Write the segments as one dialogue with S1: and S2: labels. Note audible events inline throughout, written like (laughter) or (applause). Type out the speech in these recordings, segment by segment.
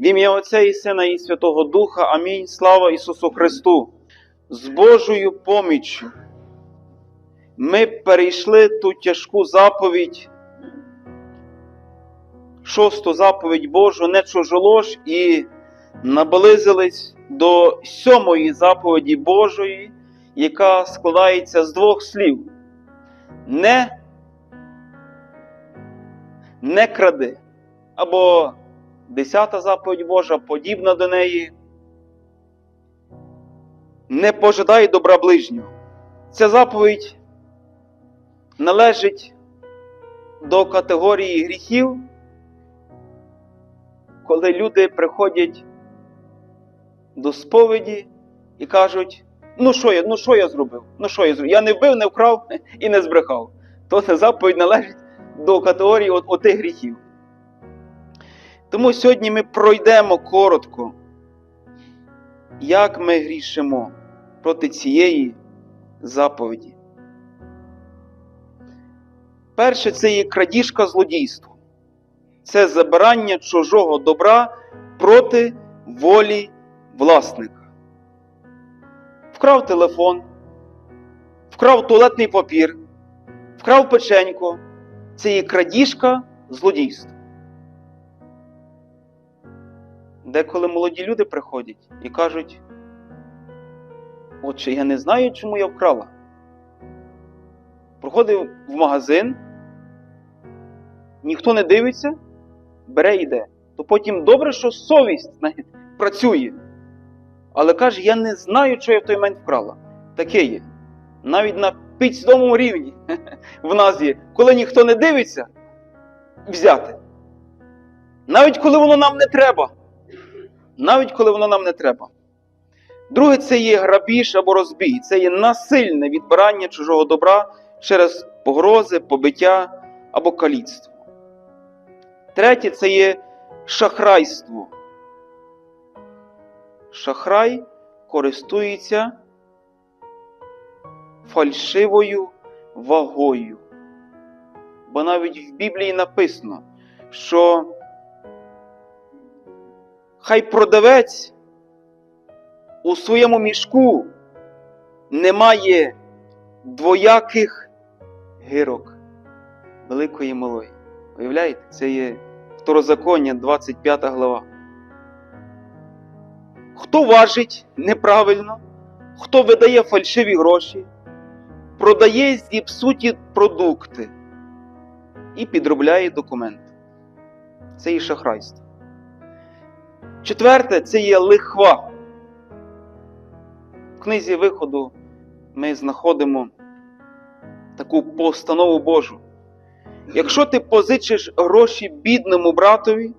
S1: В ім'я Отця і Сина і Святого Духа. Амінь. Слава Ісусу Христу. З Божою поміччю ми перейшли ту тяжку заповідь, шосту заповідь Божу, не чужолож, і наблизились до сьомої заповіді Божої, яка складається з двох слів. Не, не кради. Або десята заповідь Божа, подібна до неї. Не пожидай добра ближнього. Ця заповідь належить до категорії гріхів, коли люди приходять до сповіді і кажуть: ну що я, ну що я зробив? Ну що я зробив? Я не вбив, не вкрав і не збрехав. То ця заповідь належить до категорії от, отих гріхів. Тому сьогодні ми пройдемо коротко, як ми грішимо проти цієї заповіді. Перше, це є крадіжка злодійство. Це забирання чужого добра проти волі власника. Вкрав телефон, вкрав туалетний папір, вкрав печенько. Це є крадіжка злодійство. Деколи молоді люди приходять і кажуть, отче, я не знаю, чому я вкрала. Проходив в магазин, ніхто не дивиться, бере і йде. То потім добре, що совість знаєте, працює. Але каже, я не знаю, що я в той момент вкрала. Таке є. Навіть на підсвідомому рівні (laughs) в нас є, коли ніхто не дивиться, взяти. Навіть коли воно нам не треба. Навіть коли воно нам не треба. Друге, це є грабіж або розбій. Це є насильне відбирання чужого добра через погрози, побиття або каліцтво. Третє це є шахрайство. Шахрай користується фальшивою вагою. Бо навіть в Біблії написано, що хай продавець у своєму мішку не має двояких гирок великої малої. Уявляєте, це є Второзаконня, 25 глава. Хто важить неправильно, хто видає фальшиві гроші, продає зіпсуті продукти і підробляє документи. Це і шахрайство. Четверте це є лихва. В книзі виходу ми знаходимо таку постанову Божу. Якщо ти позичиш гроші бідному братові,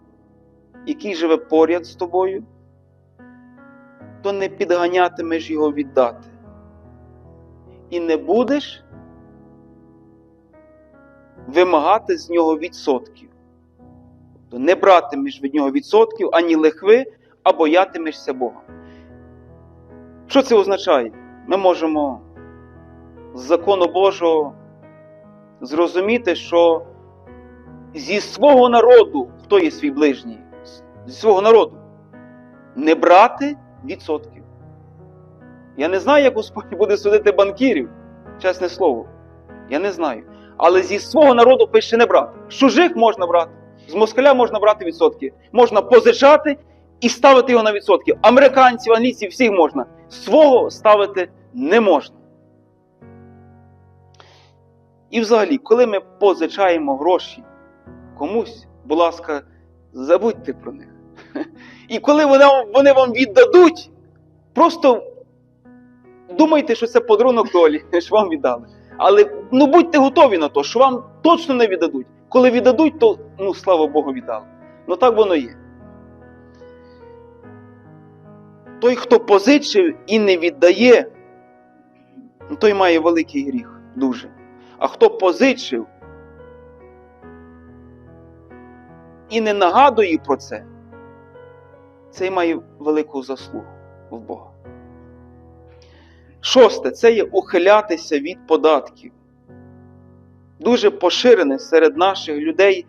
S1: який живе поряд з тобою, то не підганятимеш його віддати. І не будеш вимагати з нього відсотків. Тобто не братимеш від нього відсотків ані лихви, а боятимешся Бога. Що це означає? Ми можемо з закону Божого зрозуміти, що зі свого народу, хто є свій ближній, зі свого народу, не брати відсотків. Я не знаю, як Господь буде судити банкірів, чесне слово. Я не знаю. Але зі свого народу пише не брати. З чужих можна брати. З москаля можна брати відсотки. Можна позичати і ставити його на відсотки. Американців, англійців, всіх можна. Свого ставити не можна. І взагалі, коли ми позичаємо гроші комусь, будь ласка, забудьте про них. І коли вони, вони вам віддадуть, просто думайте, що це подарунок долі, що вам віддали. Але ну будьте готові на те, що вам точно не віддадуть. Коли віддадуть, то ну слава Богу, віддали. Ну так воно є. Той, хто позичив і не віддає, ну, той має великий гріх дуже. А хто позичив і не нагадує про це, цей має велику заслугу в Бога. Шосте це є ухилятися від податків. Дуже поширене серед наших людей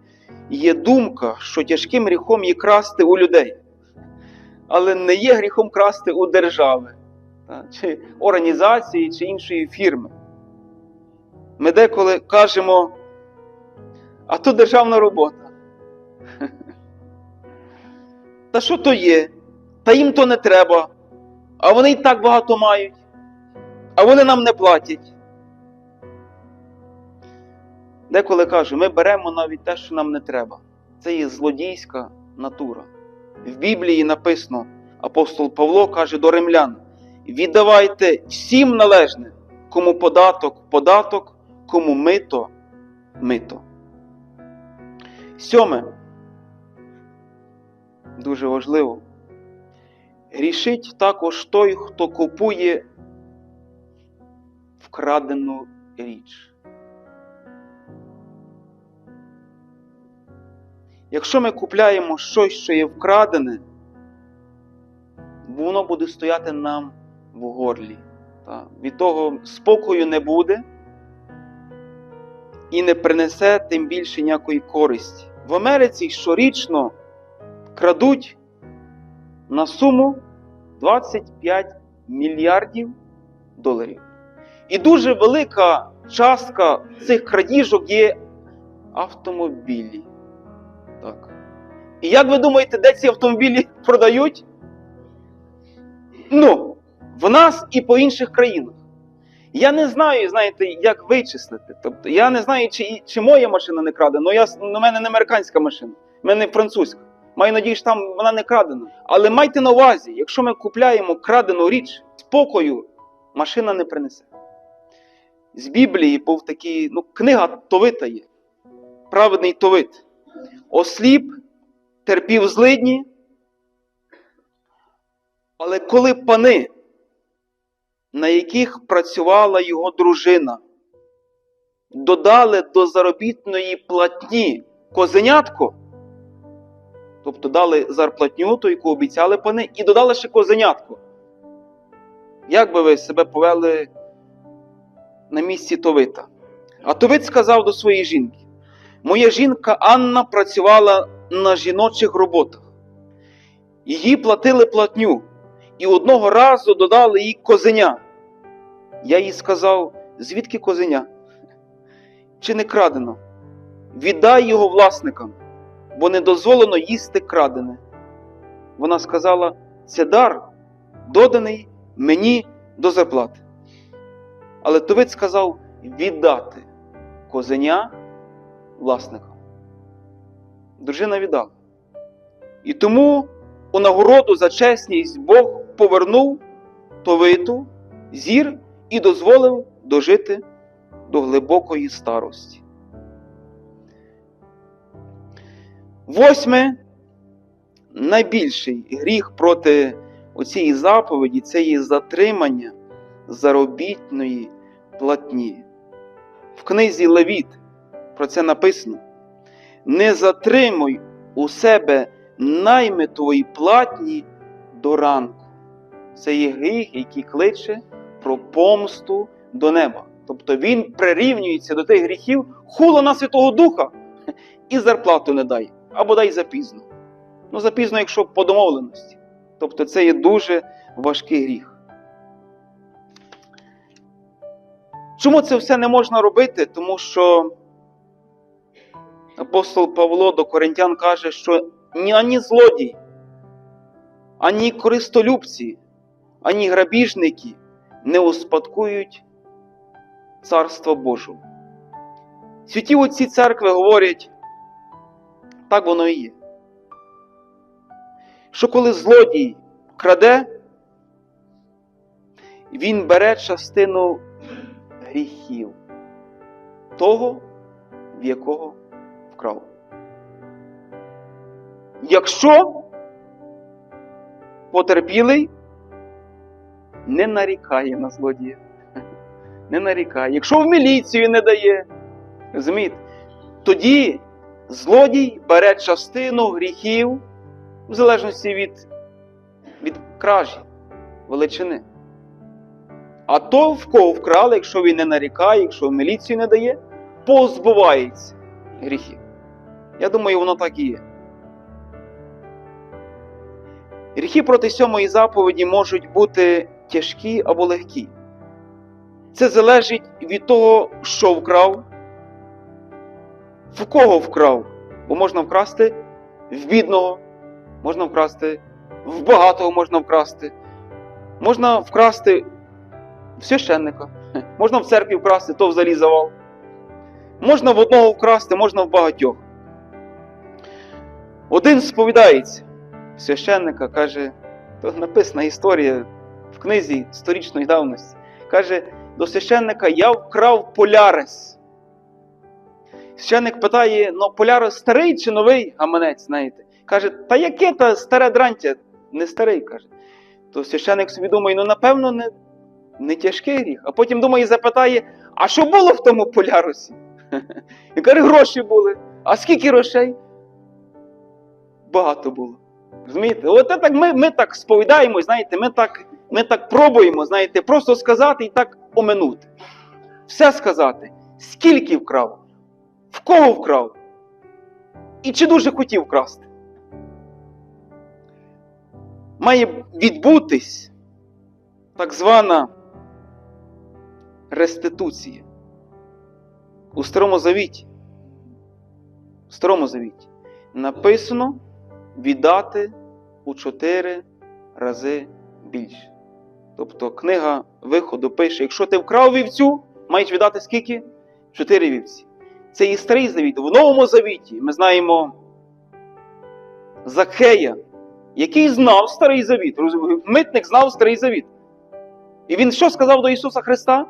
S1: є думка, що тяжким гріхом є красти у людей. але не є гріхом красти у держави, чи організації, чи іншої фірми. Ми деколи кажемо, а то державна робота. (laughs) Та що то є? Та їм то не треба. А вони і так багато мають. А вони нам не платять. Деколи кажу, ми беремо навіть те, що нам не треба. Це є злодійська натура. В Біблії написано, апостол Павло каже до римлян: віддавайте всім належне, кому податок, податок, кому мито, мито. Сьоме. Дуже важливо. Грішить також той, хто купує вкрадену річ. Якщо ми купляємо щось, що є вкрадене, воно буде стояти нам в горлі. Та, Від того спокою не буде і не принесе тим більше ніякої користі. В Америці щорічно крадуть на суму 25 мільярдів доларів. І дуже велика частка цих крадіжок є автомобілі. Так. І як ви думаєте, де ці автомобілі (laughs) продають? Ну, в нас і по інших країнах. Я не знаю, знаєте, як вичислити. Тобто, я не знаю, чи, чи моя машина не крадена. Ну, я, у мене не американська машина, в мене французька. Маю надію, що там вона не крадена. Але майте на увазі, якщо ми купляємо крадену річ, спокою машина не принесе. З Біблії був такий, ну, книга Товита є. Праведний Товит. Осліп, терпів злидні. Але коли пани, на яких працювала його дружина, додали до заробітної платні козенятко, тобто дали зарплатню, ту, яку обіцяли пани, і додали ще козенятко. Як би ви себе повели на місці Товита? А Товит сказав до своєї жінки: Моя жінка Анна працювала на жіночих роботах. Її платили платню, і одного разу додали їй козеня. Я їй сказав, звідки козеня? Чи не крадено? Віддай його власникам, бо не дозволено їсти крадене. Вона сказала: це дар, доданий мені до зарплати. Але Товит сказав віддати козеня власникам. Дружина віддала. І тому у нагороду за чесність Бог повернув Товиту зір і дозволив дожити до глибокої старості. Восьме найбільший гріх проти оцієї заповіді це є затримання заробітної платні. В книзі Левіт про це написано: не затримуй у себе наймитової платні до ранку. Це є гріх, який кличе про помсту до неба. Тобто він прирівнюється до тих гріхів хула на Святого Духа і зарплату не дай, або дай запізно. Ну, запізно, якщо по домовленості. Тобто це є дуже важкий гріх. Чому це все не можна робити? Тому що апостол Павло до Коринтян каже, що ні ані злодій, ані користолюбці, ані грабіжники не успадкують Царства Божого. Святі отці церкви говорять, так воно і є. Що коли злодій краде, він бере частину гріхів того, в якого вкрав. Якщо потерпілий не нарікає на злодія, (laughs) не нарікає, якщо в міліцію не дає, розумієте, тоді злодій бере частину гріхів в залежності від, від кражі, величини. А то, в кого вкрали, якщо він не нарікає, якщо в міліцію не дає, позбувається гріхів. Я думаю, воно так і є. Гріхи проти сьомої заповіді можуть бути тяжкі або легкі. Це залежить від того, що вкрав, в кого вкрав. Бо можна вкрасти в бідного, можна вкрасти в багатого можна вкрасти, можна вкрасти в священника, можна в церкві вкрасти, то взагалі завал. Можна в одного вкрасти, можна в багатьох. Один сповідається священника, каже, то написана історія в книзі сторічної давності. Каже до священника: Я вкрав полярис. Священник питає: ну полярис старий чи новий гаманець, знаєте? Каже, та яке та старе дрантя? Не старий, каже. То священник собі думає, ну напевно, не, не тяжкий гріх. А потім думає і запитає: а що було в тому полярусі? (laughs) І каже, гроші були. А скільки грошей? Багато було. Розумієте? От так ми, ми так сповідаємо, знаєте, ми так, ми так пробуємо, знаєте, просто сказати і так оминути. Все сказати, скільки вкрав, в кого вкрав, і чи дуже хотів вкрасти. Має відбутись так звана реституція у Старому Завіті. У Старому Завіті написано віддати у чотири рази більше. Тобто книга виходу пише: якщо ти вкрав вівцю, маєш віддати скільки? Чотири вівці. Це і старий завіт. В Новому Завіті ми знаємо Закхея, який знав старий завіт. Митник знав старий завіт. І він що сказав до Ісуса Христа?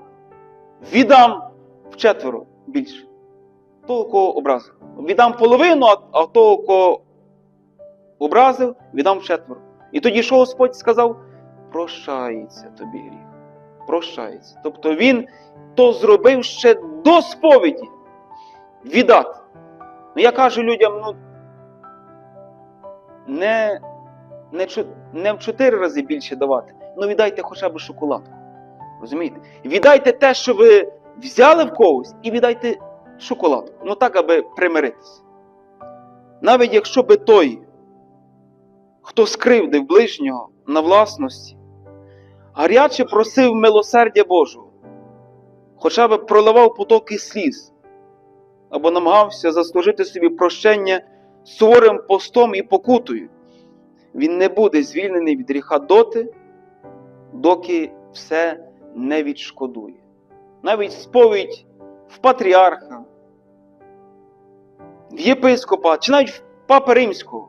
S1: Віддам вчетверо більше. Того, кого образив. Віддам половину, а того, кого образив, віддам вчетверо. І тоді що Господь сказав? Прощається тобі гріх. Прощається. Тобто він то зробив ще до сповіді віддати. Ну я кажу людям, ну не, не, не в чотири рази більше давати, ну віддайте хоча б шоколадку. Розумієте? Віддайте те, що ви взяли в когось, і віддайте шоколадку. Ну так, аби примиритися. Навіть якщо би той, хто скривдив ближнього на власності, гаряче просив милосердя Божого, хоча б проливав потоки сліз, або намагався заслужити собі прощення суворим постом і покутою, він не буде звільнений від гріха доти, доки все не відшкодує. Навіть сповідь в патріарха, в єпископа чи навіть в папи римського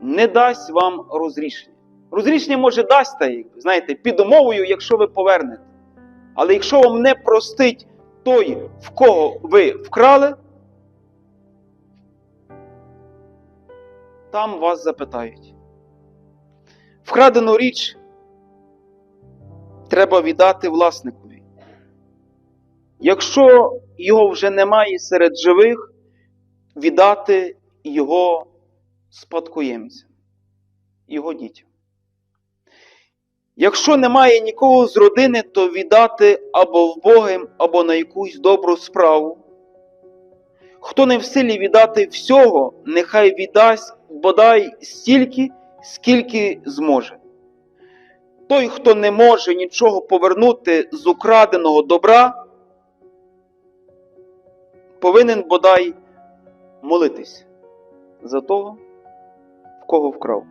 S1: не дасть вам розрішення. Розрішення може дасть, знаєте, під умовою, якщо ви повернете. Але якщо вам не простить той, в кого ви вкрали, там вас запитають. Вкрадену річ треба віддати власникові. Якщо його вже немає серед живих, віддати його спадкоємцям, його дітям. Якщо немає нікого з родини, то віддати або в Богим, або на якусь добру справу. Хто не в силі віддати всього, нехай віддасть бодай стільки, скільки зможе. Той, хто не може нічого повернути з украденого добра, повинен бодай молитись за того, кого вкрав.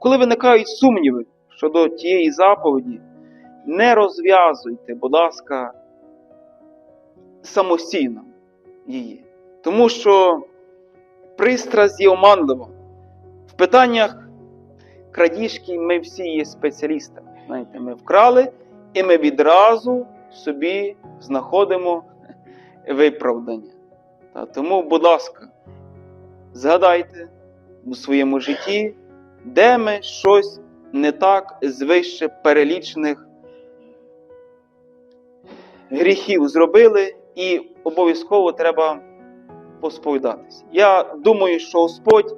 S1: Коли виникають сумніви щодо тієї заповіді, не розв'язуйте, будь ласка, самостійно її. Тому що пристрасть є оманлива. В питаннях крадіжки ми всі є спеціалістами. Знаєте, Ми вкрали і ми відразу собі знаходимо виправдання. Тому, будь ласка, згадайте у своєму житті, де ми щось не так з вище перелічених гріхів зробили, і обов'язково треба посповідатись. Я думаю, що Господь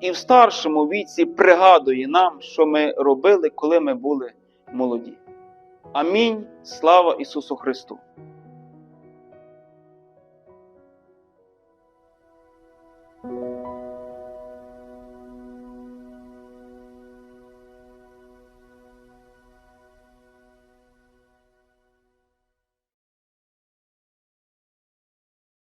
S1: і в старшому віці пригадує нам, що ми робили, коли ми були молоді. Амінь. Слава Ісусу Христу!